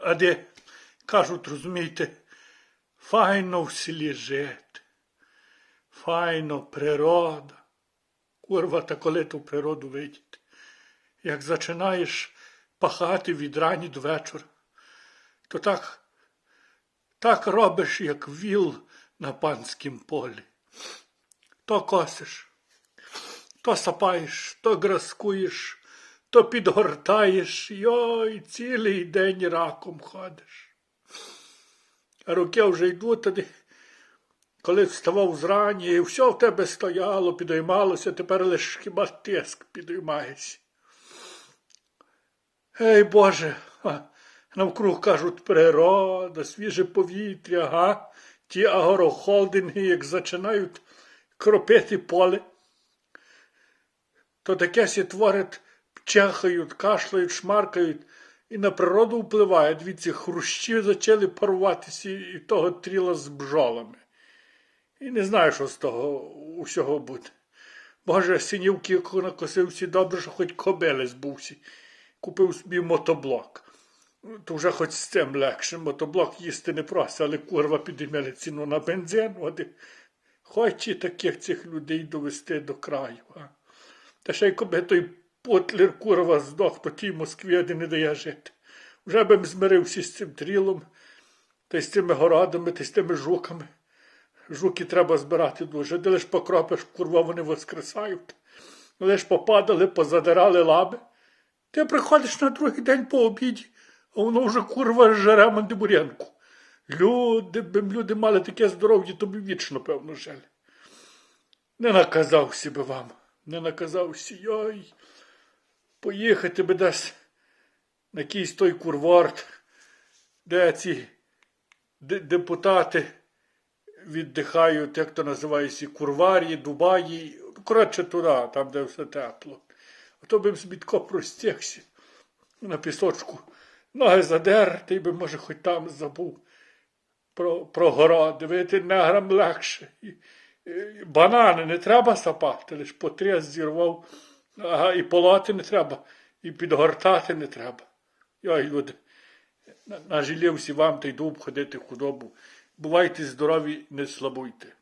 А де, кажуть, розумієте, файно в селі жити, файно природа. Курва, та коли ту природу видіти. Як починаєш пахати від рані до вечора, то так, так робиш, як віл на панськім полі. То косиш, то сапаєш, то граскуєш, то підгортаєш, йой, цілий день раком ходиш. А роки вже йдуть тоді, коли вставав зрані, і все в тебе стояло, підіймалося, тепер лише хіба тиск підіймається. Ей Боже, навкруг кажуть природа, свіже повітря, га? ті агорохолдинги, як починають кропити поле, то таке сі творять, чахають, кашляють, шмаркають і на природу впливають. Цих хрущів почали порватися і того тріла з бджолами. І не знаю, що з того усього буде. Боже, синівки, як накосив добре, що хоч кобили збувся. Купив собі мотоблок. То вже хоч з цим легше. Мотоблок їсти не просто, але курва підіймали ціну на бензин. От Хоч і таких цих людей довести до краю. А? Та ще й коби той потлер курва здох, то тій Москві один не дає жити. Вже б змирився з цим трілом, та й з цими городами, та й з тими жуками. Жуки треба збирати дуже. Де лиш покропиш, курва, вони воскресають. Лиш попадали, позадирали лаби. Ти приходиш на другий день по обіді, а воно вже курва жере мандибурянку. Люди б люди мали таке здоров'я, то б вічно, певно, жили. Не наказався би вам, не наказався, йой. Поїхати би десь на якийсь той курворт, де ці депутати віддихають, як то називається, курварі, Дубаї, коротше туди, там, де все тепло. А то б собі тако простягся на пісочку, ноги задер, ти би, може, хоч там забув про, про городи, видите, неграм легше. І, і, банани не треба сапати, лиш потряс зірвав, ага, і полати не треба, і підгортати не треба. Йой, люди, на- нажалівся вам та й дуб ходити худобу. Бувайте здорові, не слабуйте.